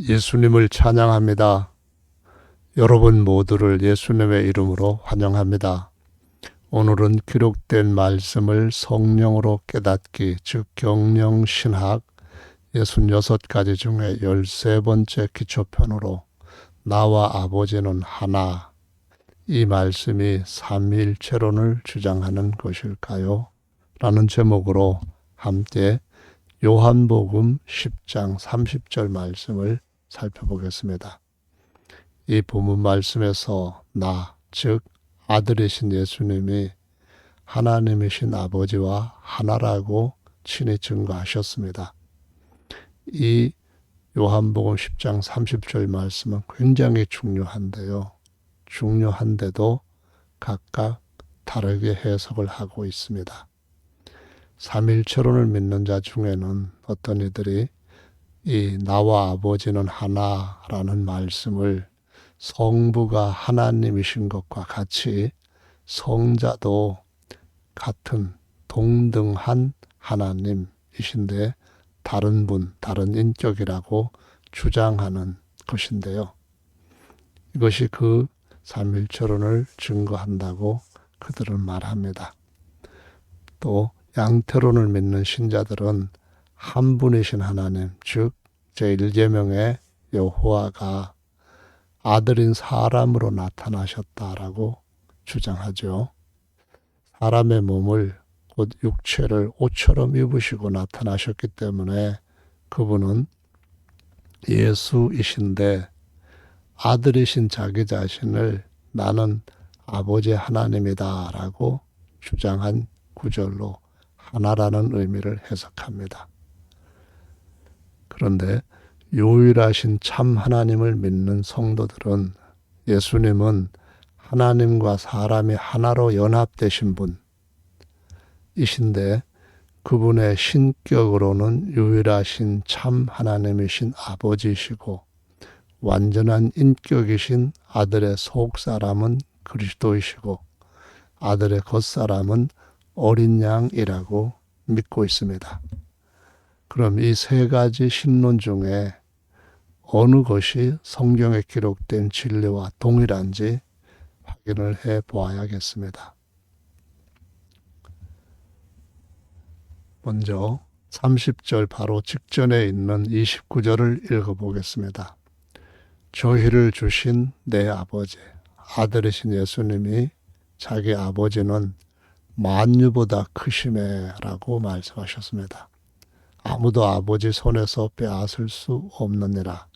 예수님을 찬양합니다. 여러분 모두를 예수님의 이름으로 환영합니다. 오늘은 기록된 말씀을 성령으로 깨닫기, 즉 경영 신학 66가지 중에 13번째 기초편으로 나와 아버지는 하나 이 말씀이 삼위일체론을 주장하는 것일까요? 라는 제목으로 함께 요한복음 10장 30절 말씀을 살펴보겠습니다. 이 본문 말씀에서 나, 즉 아들이신 예수님이 하나님이신 아버지와 하나라고 친히 증거하셨습니다. 이 요한복음 10장 30절 말씀은 굉장히 중요한데요. 중요한데도 각각 다르게 해석을 하고 있습니다. 삼일체론을 믿는 자 중에는 어떤 이들이 이 나와 아버지는 하나라는 말씀을 성부가 하나님이신 것과 같이 성자도 같은 동등한 하나님이신데 다른 분, 다른 인격이라고 주장하는 것인데요. 이것이 그 삼일체론을 증거한다고 그들은 말합니다. 또 양태론을 믿는 신자들은 한 분이신 하나님, 즉 제1계명의 여호와가 아들인 사람으로 나타나셨다라고 주장하죠. 사람의 몸을 곧 육체를 옷처럼 입으시고 나타나셨기 때문에 그분은 예수이신데 아들이신 자기 자신을 나는 아버지 하나님이다라고 주장한 구절로 하나라는 의미를 해석합니다. 그런데 유일하신 참 하나님을 믿는 성도들은 예수님은 하나님과 사람이 하나로 연합되신 분이신데 그분의 신격으로는 유일하신 참 하나님이신 아버지이시고 완전한 인격이신 아들의 속 사람은 그리스도이시고 아들의 겉사람은 어린 양이라고 믿고 있습니다. 그럼 이 세 가지 신론 중에 어느 것이 성경에 기록된 진리와 동일한지 확인을 해 보아야겠습니다. 먼저 30절 바로 직전에 있는 29절을 읽어보겠습니다. 저희를 주신 내 아버지, 아들이신 예수님이 자기 아버지는 만유보다 크심에라고 말씀하셨습니다. 아무도 아버지 손에서 빼앗을 수 없느니라.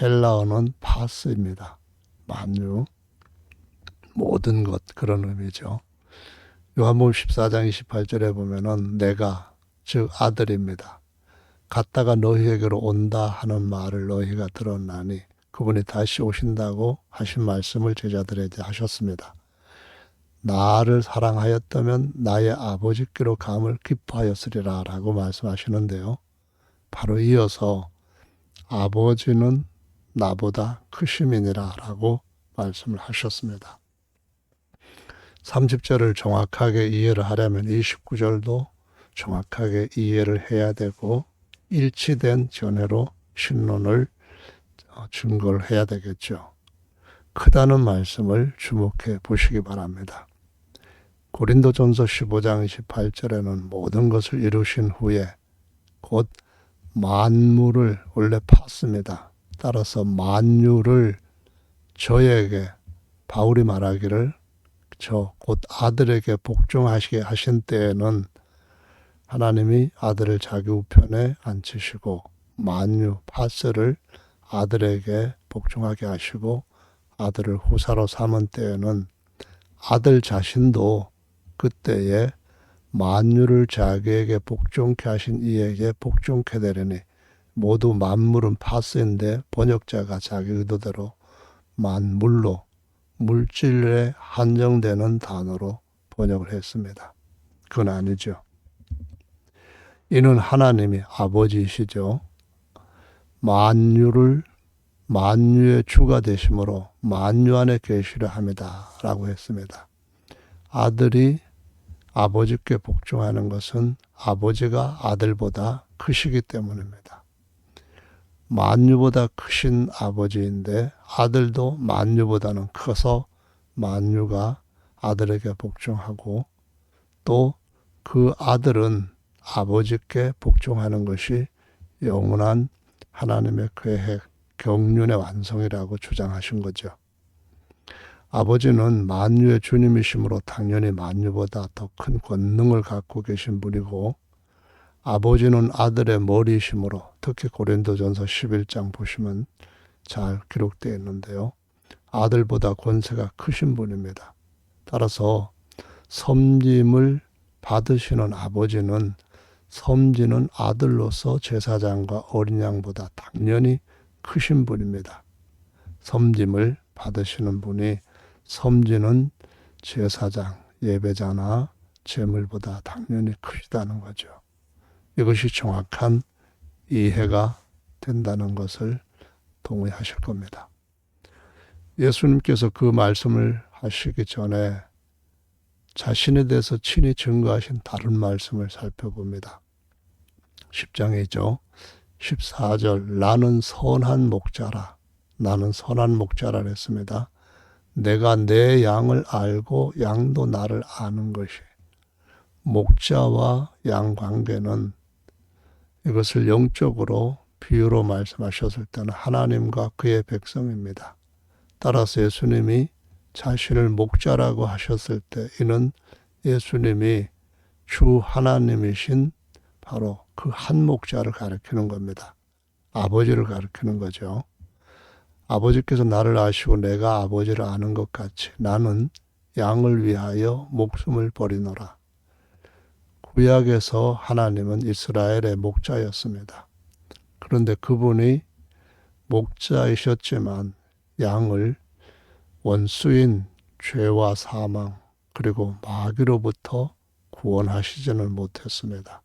헬라어는 파스입니다. 만유. 모든 것 그런 의미죠. 요한복음 14장 28절에 보면은 내가 즉 아들입니다. 갔다가 너희에게로 온다 하는 말을 너희가 들었나니 그분이 다시 오신다고 하신 말씀을 제자들에게 하셨습니다. 나를 사랑하였다면 나의 아버지께로 감을 기뻐하였으리라 라고 말씀하시는데요. 바로 이어서 아버지는 나보다 크심이니라 라고 말씀을 하셨습니다. 30절을 정확하게 이해를 하려면 29절도 정확하게 이해를 해야 되고 일치된 전해로 신론을 어, 증거를 해야 되겠죠. 크다는 말씀을 주목해 보시기 바랍니다. 고린도전서 15장 28절에는 모든 것을 이루신 후에 곧 만물을 원래 팠습니다. 따라서 만유를 저에게 바울이 말하기를 저 곧 아들에게 복종하시게 하신 때에는 하나님이 아들을 자기 우편에 앉히시고 만유 파스를 아들에게 복종하게 하시고 아들을 후사로 삼은 때에는 아들 자신도 그때에 만유를 자기에게 복종케 하신 이에게 복종케 되려니 모두 만물은 파스인데 번역자가 자기 의도대로 만물로 물질에 한정되는 단어로 번역을 했습니다. 그건 아니죠. 이는 하나님이 아버지이시죠. 만유를 만유의 주가 되심으로 만유 안에 계시려 합니다. 라고 했습니다. 아들이 아버지께 복종하는 것은 아버지가 아들보다 크시기 때문입니다. 만유보다 크신 아버지인데 아들도 만유보다는 커서 만유가 아들에게 복종하고 또 그 아들은 아버지께 복종하는 것이 영원한 하나님의 계획, 경륜의 완성이라고 주장하신 거죠. 아버지는 만유의 주님이시므로 당연히 만유보다 더 큰 권능을 갖고 계신 분이고 아버지는 아들의 머리이시므로 특히 고린도전서 11장 보시면 잘 기록되어 있는데요. 아들보다 권세가 크신 분입니다. 따라서 섬김을 받으시는 아버지는 섬지는 아들로서 제사장과 어린 양보다 당연히 크신 분입니다. 섬김을 받으시는 분이 섬지는 제사장, 예배자나 제물보다 당연히 크시다는 거죠. 이것이 정확한 이해가 된다는 것을 동의하실 겁니다. 예수님께서 그 말씀을 하시기 전에 자신에 대해서 친히 증거하신 다른 말씀을 살펴봅니다. 10장이죠. 14절 나는 선한 목자라 나는 선한 목자라 했습니다. 내가 내 양을 알고 양도 나를 아는 것이 목자와 양 관계는 이것을 영적으로 비유로 말씀하셨을 때는 하나님과 그의 백성입니다. 따라서 예수님이 자신을 목자라고 하셨을 때 이는 예수님이 주 하나님이신 바로 그 한 목자를 가리키는 겁니다. 아버지를 가리키는 거죠. 아버지께서 나를 아시고 내가 아버지를 아는 것 같이 나는 양을 위하여 목숨을 버리노라. 구약에서 하나님은 이스라엘의 목자였습니다. 그런데 그분이 목자이셨지만 양을 원수인 죄와 사망 그리고 마귀로부터 구원하시지는 못했습니다.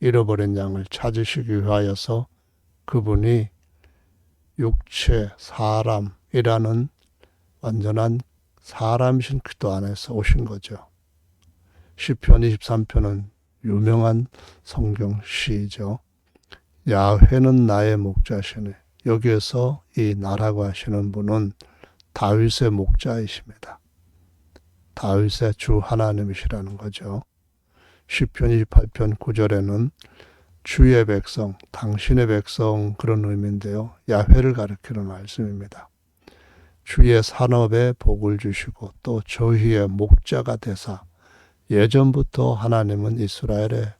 잃어버린 양을 찾으시기 위하여서 그분이 육체 사람이라는 완전한 사람이신 그도 안에서 오신 거죠. 시편 23편은 유명한 성경 시죠. 야훼는 나의 목자시네. 여기에서 이 나라고 하시는 분은 다윗의 목자이십니다. 다윗의 주 하나님이시라는 거죠. 시편 28편 9절에는 주의 백성, 당신의 백성 그런 의미인데요. 야훼를 가리키는 말씀입니다. 주의 산업에 복을 주시고 또 저희의 목자가 되사 예전부터 하나님은 이스라엘의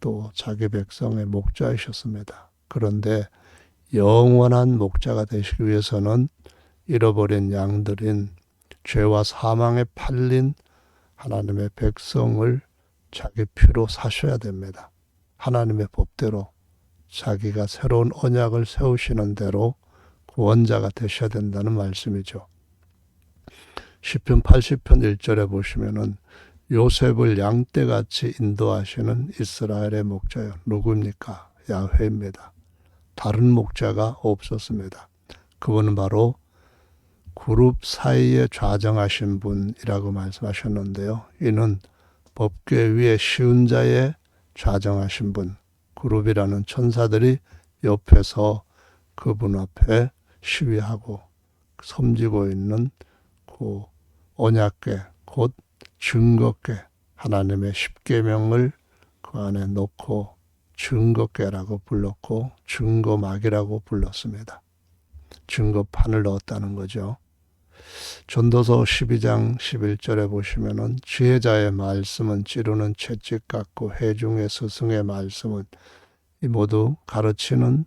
또 자기 백성의 목자이셨습니다. 그런데 영원한 목자가 되시기 위해서는 잃어버린 양들인 죄와 사망에 팔린 하나님의 백성을 자기 피로 사셔야 됩니다. 하나님의 법대로 자기가 새로운 언약을 세우시는 대로 구원자가 되셔야 된다는 말씀이죠. 시편 80편 1절에 보시면은 요셉을 양떼같이 인도하시는 이스라엘의 목자요. 누굽니까? 야훼입니다. 다른 목자가 없었습니다. 그분은 바로 그룹 사이에 좌정하신 분이라고 말씀하셨는데요. 이는 법궤 위에 쉬운 자에 좌정하신 분, 그룹이라는 천사들이 옆에서 그분 앞에 시위하고 섬지고 있는 그 언약궤, 곧 증거궤, 하나님의 십계명을 그 안에 놓고 증거궤라고 불렀고 증거막이라고 불렀습니다. 증거판을 넣었다는 거죠. 전도서 12장 11절에 보시면은 지혜자의 말씀은 찌르는 채찍 같고 해중의 스승의 말씀은 이 모두 가르치는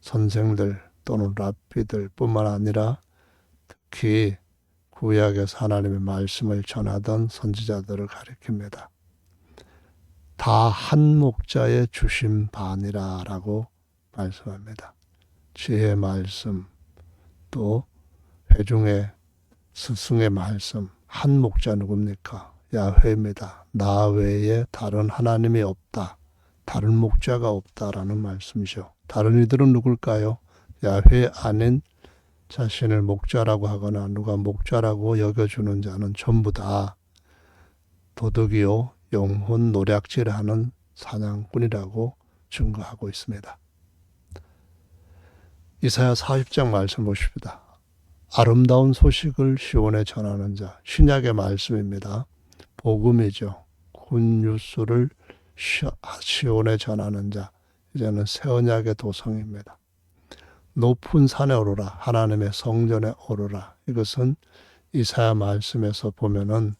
선생들 또는 랍비들 뿐만 아니라 특히 구약에서 하나님의 말씀을 전하던 선지자들을 가리킵니다. 다 한 목자의 주심 반이라 라고 말씀합니다. 지혜 말씀 또 회중의 스승의 말씀 한 목자 누굽니까? 야훼입니다. 나 외에 다른 하나님이 없다. 다른 목자가 없다라는 말씀이죠. 다른 이들은 누굴까요? 야훼 아닌 자신을 목자라고 하거나 누가 목자라고 여겨주는 자는 전부 다 도덕이요 영혼 노략질하는 사냥꾼이라고 증거하고 있습니다. 이사야 40장 말씀 보십니다. 아름다운 소식을 시온에 전하는 자, 신약의 말씀입니다. 복음이죠. 굿뉴스를 시- 시온에 전하는 자, 이제는 새 언약의 도성입니다. 높은 산에 오르라, 하나님의 성전에 오르라. 이것은 이사야 말씀에서 보면은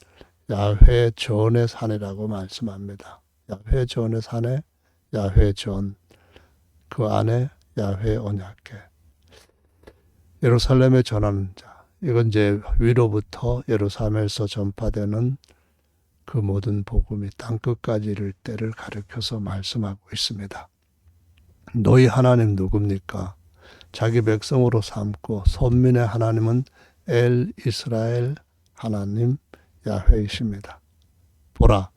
야훼 전의 산이라고 말씀합니다. 야훼 전의 산에 야훼 전, 그 안에 야훼 언약계. 예루살렘에 전하는 자. 이건 이제 위로부터 예루살렘에서 전파되는 그 모든 복음이 땅 끝까지 이를 때를 가리켜서 말씀하고 있습니다. 너희 하나님 누굽니까? 자기 백성으로 삼고 선민의 하나님은 엘 이스라엘 하나님 야훼이십니다. 보라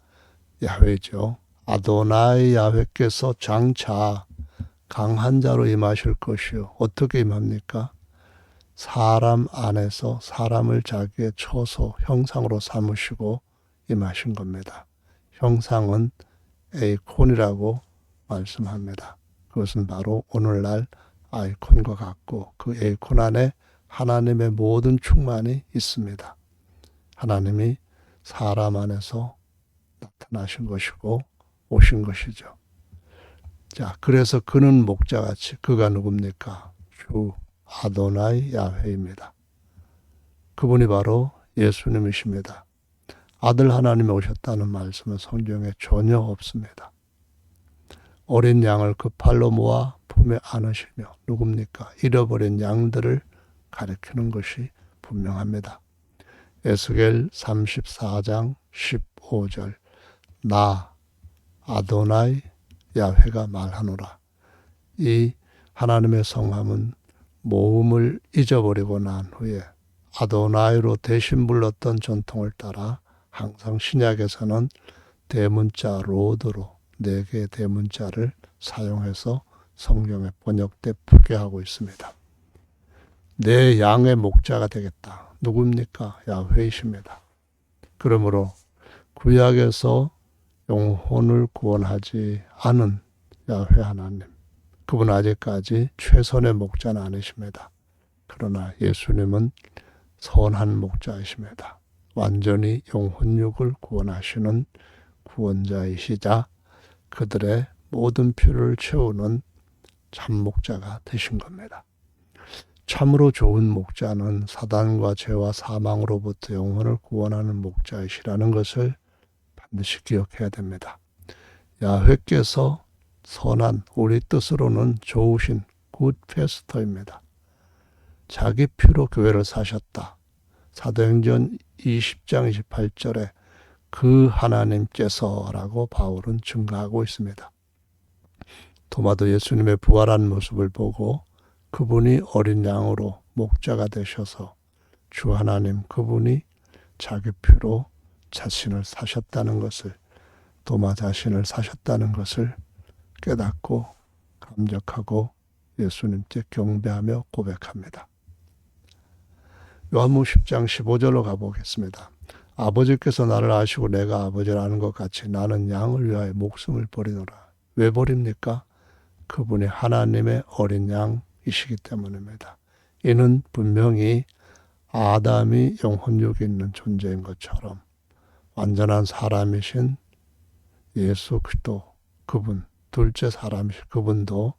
야훼죠. 아도나이 야훼께서 장차 강한 자로 임하실 것이요. 어떻게 임합니까? 사람 안에서 사람을 자기의 처소 형상으로 삼으시고 임하신 겁니다. 형상은 에이콘이라고 말씀합니다. 그것은 바로 오늘날 아이콘과 같고 그 에이콘 안에 하나님의 모든 충만이 있습니다. 하나님이 사람 안에서 나타나신 것이고 오신 것이죠. 자, 그래서 그는 목자같이 그가 누굽니까? 주 아도나이 야훼입니다. 그분이 바로 예수님이십니다. 아들 하나님이 오셨다는 말씀은 성경에 전혀 없습니다. 어린 양을 그 팔로 모아 품에 안으시며 누굽니까? 잃어버린 양들을 가리키는 것이 분명합니다. 에스겔 34장 15절 나 아도나이 야훼가 말하노라. 이 하나님의 성함은 모음을 잊어버리고 난 후에 아도나이로 대신 불렀던 전통을 따라 항상 신약에서는 대문자 로드로 네 개의 대문자를 사용해서 성경에 번역돼 표기하고 있습니다. 내 양의 목자가 되겠다. 누굽니까? 야훼이십니다. 그러므로 구약에서 영혼을 구원하지 않은 야훼 하나님. 그분 아직까지 최선의 목자는 아니십니다. 그러나 예수님은 선한 목자이십니다. 완전히 영혼육을 구원하시는 구원자이시자 그들의 모든 필요를 채우는 참 목자가 되신 겁니다. 참으로 좋은 목자는 사단과 죄와 사망으로부터 영혼을 구원하는 목자이시라는 것을 반드시 기억해야 됩니다. 야훼께서 선한 우리 뜻으로는 좋으신 굿 페스터입니다. 자기 피로 교회를 사셨다. 사도행전 20장 28절에 그 하나님께서라고 바울은 증가하고 있습니다. 도마도 예수님의 부활한 모습을 보고 그분이 어린 양으로 목자가 되셔서 주 하나님 그분이 자기 피로 자신을 사셨다는 것을 도마 자신을 사셨다는 것을 깨닫고 감격하고 예수님께 경배하며 고백합니다. 요한복음 10장 15절로 가보겠습니다. 아버지께서 나를 아시고 내가 아버지를 아는 것 같이 나는 양을 위하여 목숨을 버리노라. 왜 버립니까? 그분이 하나님의 어린 양이시기 때문입니다. 이는 분명히 아담이 영혼육이 있는 존재인 것처럼 완전한 사람이신 예수 그리스도 그분 둘째 사람이신 그분도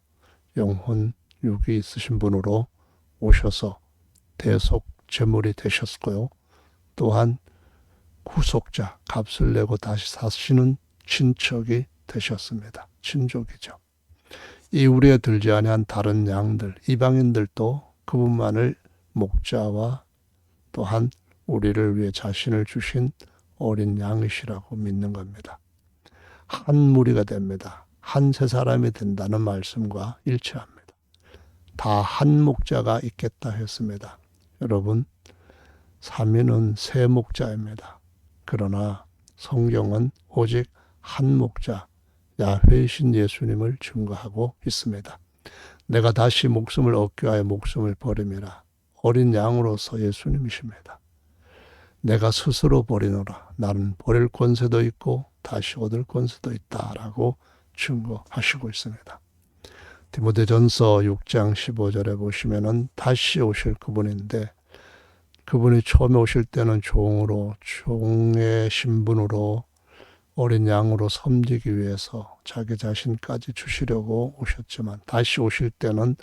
영혼 육이 있으신 분으로 오셔서 대속 제물이 되셨고요. 또한 구속자 값을 내고 다시 사시는 친척이 되셨습니다. 친족이죠. 이 우리에 들지 아니한 다른 양들 이방인들도 그분만을 목자와 또한 우리를 위해 자신을 주신 어린 양이시라고 믿는 겁니다. 한 무리가 됩니다. 한 세 사람이 된다는 말씀과 일치합니다. 다 한 목자가 있겠다 했습니다. 여러분, 삼위는 세 목자입니다. 그러나 성경은 오직 한 목자, 야훼이신 예수님을 증거하고 있습니다. 내가 다시 목숨을 얻기 위하여 목숨을 버림이라. 어린 양으로서 예수님이십니다. 내가 스스로 버리노라. 나는 버릴 권세도 있고 다시 얻을 권세도 있다라고 증거하시고 있습니다. 디모데전서 6장 15절에 보시면은 다시 오실 그분인데 그분이 처음에 오실 때는 종으로 종의 신분으로 어린 양으로 섬기기 위해서 자기 자신까지 주시려고 오셨지만 다시 오실 때는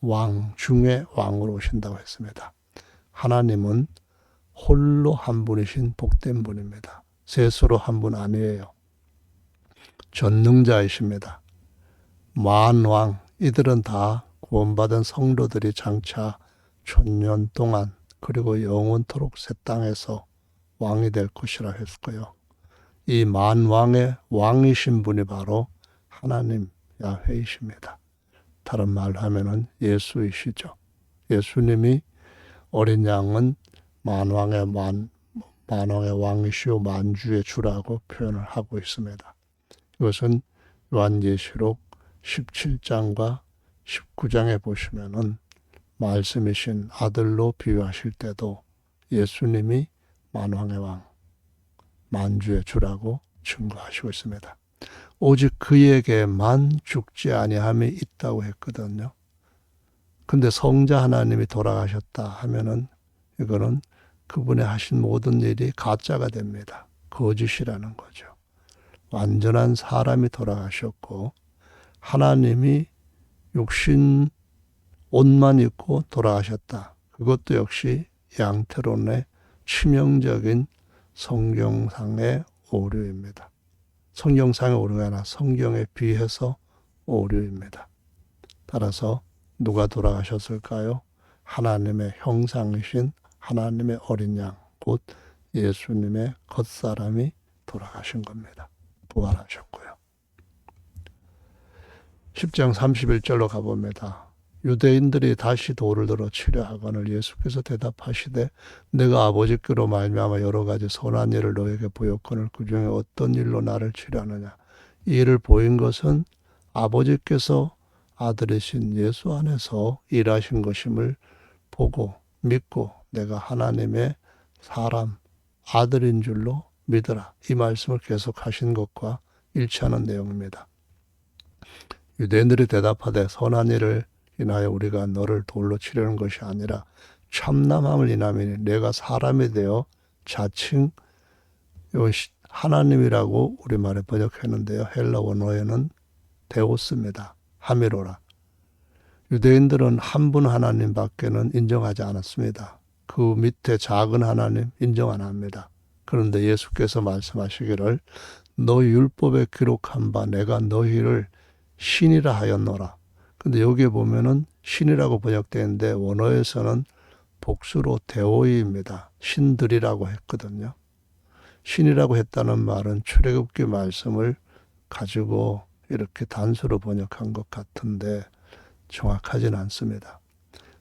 왕 중의 왕으로 오신다고 했습니다. 하나님은 홀로 한 분이신 복된 분입니다. 셋으로 한 분 아니에요. 전능자이십니다. 만왕 이들은 다 구원받은 성도들이 장차 천년 동안 그리고 영원토록 새 땅에서 왕이 될 것이라 했고요. 이 만왕의 왕이신 분이 바로 하나님 야훼이십니다. 다른 말로 하면은 예수이시죠. 예수님이 어린 양은 만왕의 만 만왕의 왕이시오 만주의 주라고 표현을 하고 있습니다. 이것은 요한예시록 17장과 19장에 보시면은 말씀이신 아들로 비유하실 때도 예수님이 만왕의 왕, 만주의 주라고 증거하시고 있습니다. 오직 그에게만 죽지 아니함이 있다고 했거든요. 근데 성자 하나님이 돌아가셨다 하면은 이거는 그분의 하신 모든 일이 가짜가 됩니다. 거짓이라는 거죠. 완전한 사람이 돌아가셨고 하나님이 육신 옷만 입고 돌아가셨다. 그것도 역시 양태론의 치명적인 성경상의 오류입니다. 성경상의 오류가 아니라 성경에 비해서 오류입니다. 따라서 누가 돌아가셨을까요? 하나님의 형상이신 하나님의 어린 양, 곧 예수님의 겉사람이 돌아가신 겁니다. 부활하셨고요. 10장 31절로 가봅니다. 유대인들이 다시 돌을 들어 치려 하거늘 예수께서 대답하시되 내가 아버지께로 말미암아 여러 가지 선한 일을 너에게 보였거늘 그 중에 어떤 일로 나를 치려하느냐 이 일을 보인 것은 아버지께서 아들이신 예수 안에서 일하신 것임을 보고 믿고 내가 하나님의 사람 아들인 줄로 믿어라 이 말씀을 계속 하신 것과 일치하는 내용입니다. 유대인들이 대답하되 선한 일을 인하여 우리가 너를 돌로 치려는 것이 아니라 참남함을 인하면 내가 사람이 되어 자칭 하나님이라고 우리말에 번역했는데요. 헬라 원어에는 데오스입니다. 하미로라. 유대인들은 한 분 하나님 밖에는 인정하지 않았습니다. 그 밑에 작은 하나님 인정 안 합니다. 그런데 예수께서 말씀하시기를 너 율법에 기록한 바 내가 너희를 신이라 하였노라. 근데 여기에 보면은 신이라고 번역되는데 원어에서는 복수로 대오이입니다. 신들이라고 했거든요. 신이라고 했다는 말은 출애굽기 말씀을 가지고 이렇게 단수로 번역한 것 같은데 정확하진 않습니다.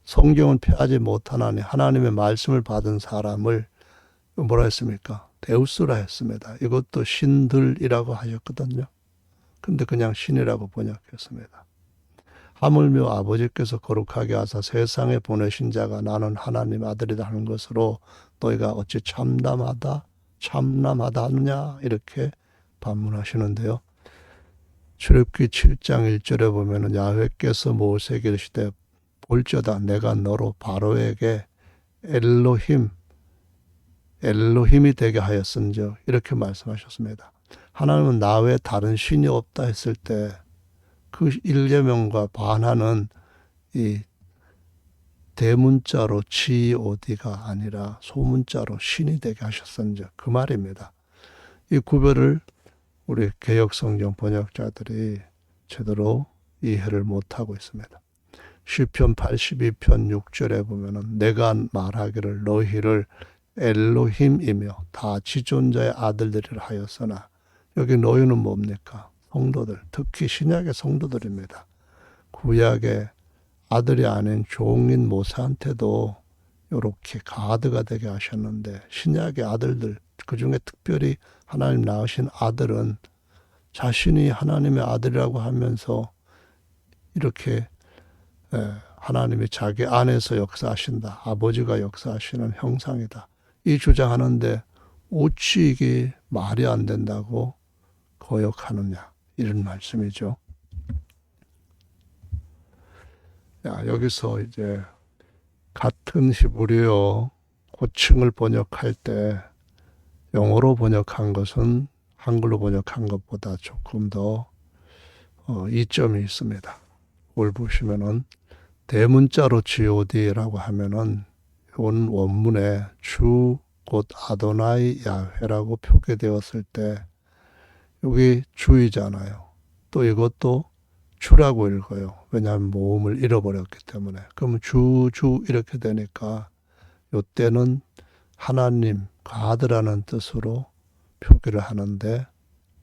성경은 폐하지 못하나니 하나님의 말씀을 받은 사람을 뭐라 했습니까? 데우스라 했습니다. 이것도 신들이라고 하셨거든요. 근데 그냥 신이라고 번역했습니다. 하물며 아버지께서 거룩하게 하사 세상에 보내신 자가 나는 하나님 아들이다 하는 것으로 너희가 어찌 참담하다 참남하다 하느냐 이렇게 반문하시는데요. 출애굽기 7장 1절에 보면은 야훼께서 모세에게 이르시되 볼저다 내가 너로 바로에게 엘로힘 엘로힘이 되게 하였은즉 이렇게 말씀하셨습니다. 하나님은 나 외에 다른 신이 없다 했을 때 그 일제명과 반하는 이 대문자로 지오디가 아니라 소문자로 신이 되게 하셨은즉 그 말입니다. 이 구별을 우리 개혁성경 번역자들이 제대로 이해를 못하고 있습니다. 시편 82편 6절에 보면은 내가 말하기를 너희를 엘로힘이며 다 지존자의 아들들이라 하였으나 여기 너희는 뭡니까? 성도들, 특히 신약의 성도들입니다. 구약의 아들이 아닌 종인 모세한테도 이렇게 가드가 되게 하셨는데 신약의 아들들 그 중에 특별히 하나님 낳으신 아들은 자신이 하나님의 아들이라고 하면서 이렇게 하나님이 자기 안에서 역사하신다. 아버지가 역사하시는 형상이다. 이 주장하는데 어찌 이게 말이 안 된다고 거역하느냐. 이런 말씀이죠. 야, 여기서 이제 같은 히브리어 호칭을 번역할 때 영어로 번역한 것은 한글로 번역한 것보다 조금 더 어, 이점이 있습니다. 올 보시면은 대문자로 god라고 하면은 이건 원문에 주 곧 아도나이 야훼라고 표기되었을 때 여기 주이잖아요. 또 이것도 주라고 읽어요. 왜냐하면 모음을 잃어버렸기 때문에. 그러면 주, 주 이렇게 되니까 요때는 하나님, 가드라는 뜻으로 표기를 하는데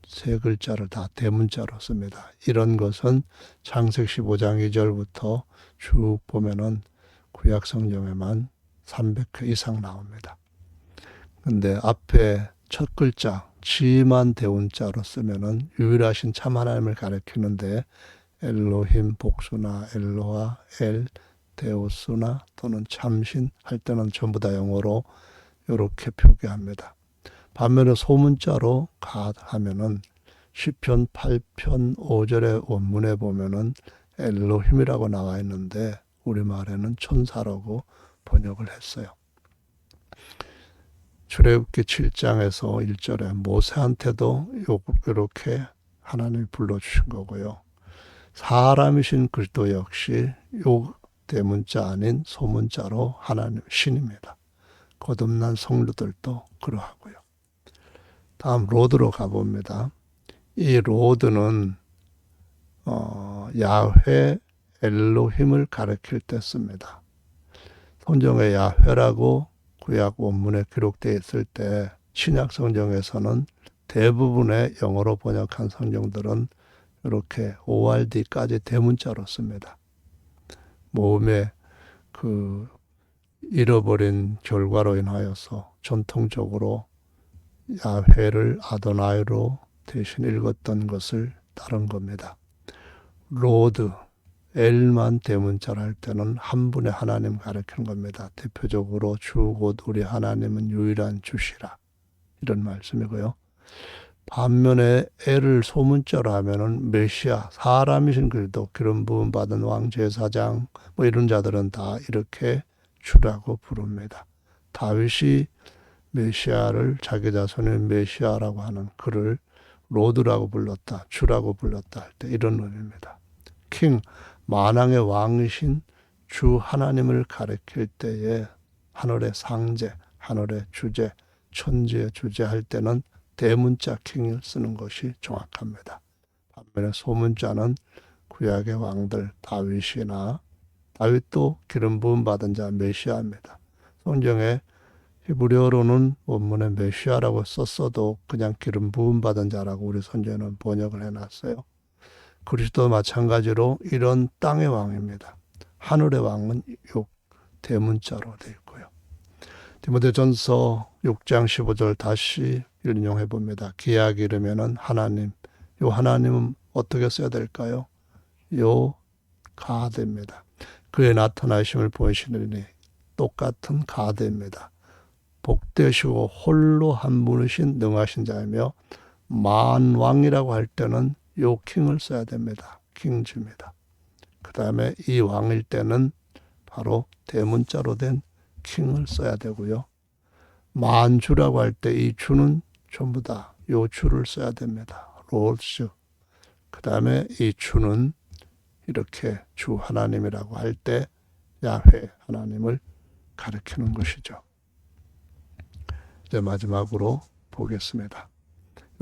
세 글자를 다 대문자로 씁니다. 이런 것은 창세기 15장 2절부터 쭉 보면은 구약 성경에만 300회 이상 나옵니다. 근데 앞에 첫 글자 지만 대운자로 쓰면은 유일하신 참 하나님을 가리키는데 엘로힘 복수나 엘로아 엘 데오스나 또는 참신 할 때는 전부 다 영어로 이렇게 표기합니다. 반면에 소문자로 가 하면은 시편 8편 5절의 원문에 보면은 엘로힘이라고 나와 있는데 우리말에는 천사라고 번역을 했어요. 출애굽기 7장에서 1절에 모세한테도 이렇게 하나님이 불러주신 거고요. 사람이신 그리스도 역시 요 대문자 아닌 소문자로 하나님 신입니다. 거듭난 성도들도 그러하고요. 다음 로드로 가봅니다. 이 로드는 어, 야훼 엘로힘을 가리킬 때 씁니다. 성경에 야훼라고 구약 원문에 기록되어 있을 때 신약 성경에서는 대부분의 영어로 번역한 성경들은 이렇게 ORD까지 대문자로 씁니다. 모음의 그 잃어버린 결과로 인하여서 전통적으로 야훼를 아도나이로 대신 읽었던 것을 따른 겁니다. 로드, 엘만 대문자를 할 때는 한 분의 하나님 가르치는 겁니다. 대표적으로 주곧 우리 하나님은 유일한 주시라. 이런 말씀이고요. 반면에 엘을 소문자로 하면은 메시아, 사람이신 그래도 기름 부음 받은 왕 제사장 뭐 이런 자들은 다 이렇게 주라고 부릅니다. 다윗이 메시아를 자기 자손의 메시아라고 하는 그를 로드라고 불렀다, 주라고 불렀다 할 때 이런 의미입니다. 킹, 만왕의 왕이신 주 하나님을 가리킬 때에 하늘의 상제, 하늘의 주제, 천지의 주제 할 때는 대문자 킹을 쓰는 것이 정확합니다. 반면에 소문자는 구약의 왕들 다윗이나 다윗도 기름 부음 받은 자 메시아입니다. 성경에 히브리어로는 원문에 메시아라고 썼어도 그냥 기름 부음 받은 자라고 우리 선제는 번역을 해놨어요. 그리스도 마찬가지로 이런 땅의 왕입니다. 하늘의 왕은 요 대문자로 되어 있고요. 디모데전서 6장 15절 다시 인용해 봅니다. 기약 이르면은 하나님, 요 하나님은 어떻게 써야 될까요? 요 가드입니다. 그의 나타나심을 보이시느니 똑같은 가드입니다. 복되시고 홀로 한 분이신 능하신 자이며 만왕이라고 할 때는 요 킹을 써야 됩니다. 킹주입니다. 그 다음에 이 왕일 때는 바로 대문자로 된 킹을 써야 되고요. 만주라고 할 때 이 주는 전부 다 요 주를 써야 됩니다. 롤스. 그 다음에 이 주는 이렇게 주 하나님이라고 할 때 야훼 하나님을 가리키는 것이죠. 이제 마지막으로 보겠습니다.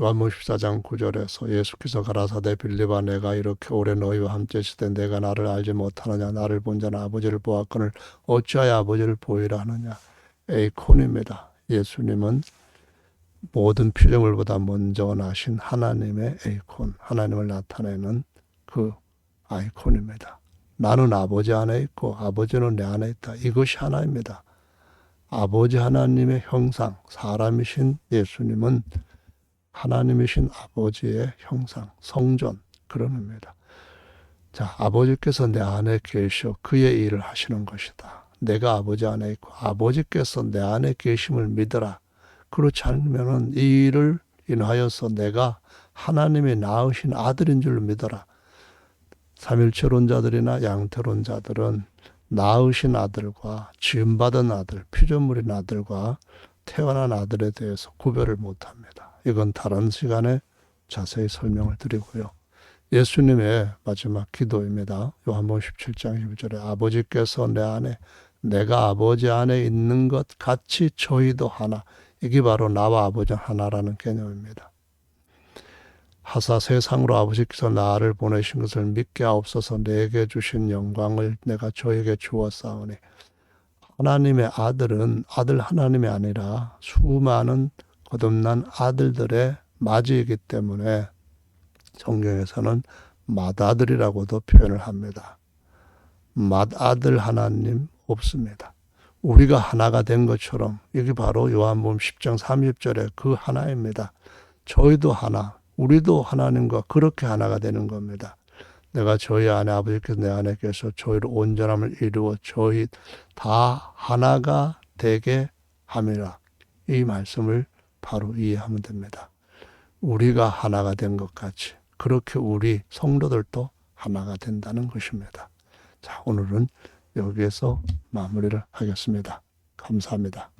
요한복음 14장 9절에서 예수께서 가라사대 빌립아 내가 이렇게 오래 너희와 함께 있을 때 내가 나를 알지 못하느냐 나를 본 자는 아버지를 보았거늘 어찌하여 아버지를 보이라 하느냐 에이콘입니다. 예수님은 모든 피조물보다 먼저 나신 하나님의 에이콘 하나님을 나타내는 그 아이콘입니다. 나는 아버지 안에 있고 아버지는 내 안에 있다. 이것이 하나입니다. 아버지 하나님의 형상, 사람이신 예수님은 하나님이신 아버지의 형상, 성전 그런 의미입니다. 자, 아버지께서 내 안에 계셔 그의 일을 하시는 것이다. 내가 아버지 안에 있고 아버지께서 내 안에 계심을 믿어라. 그렇지 않으면은 이 일을 인하여서 내가 하나님이 낳으신 아들인 줄 믿어라. 삼일체론자들이나 양태론자들은 낳으신 아들과 지음받은 아들, 피조물인 아들과 태어난 아들에 대해서 구별을 못합니다. 이건 다른 시간에 자세히 설명을 드리고요. 예수님의 마지막 기도입니다. 요한복음 17장 11절에 아버지께서 내 안에 내가 아버지 안에 있는 것 같이 저희도 하나. 이게 바로 나와 아버지 하나라는 개념입니다. 하사 세상으로 아버지께서 나를 보내신 것을 믿게 하옵소서 내게 주신 영광을 내가 저에게 주었사오니 하나님의 아들은 아들 하나님이 아니라 수많은 거듭난 아들들의 맞이이기 때문에 성경에서는 맏아들이라고도 표현을 합니다. 맏아들 하나님 없습니다. 우리가 하나가 된 것처럼 여기 바로 요한복음 10장 30절에 그 하나입니다. 저희도 하나, 우리도 하나님과 그렇게 하나가 되는 겁니다. 내가 저희 안에 아버지께서 내 안에 계셔 저희를 온전함을 이루어 저희 다 하나가 되게 함이라. 이 말씀을 바로 이해하면 됩니다. 우리가 하나가 된 것 같이 그렇게 우리 성도들도 하나가 된다는 것입니다. 자, 오늘은 여기에서 마무리를 하겠습니다. 감사합니다.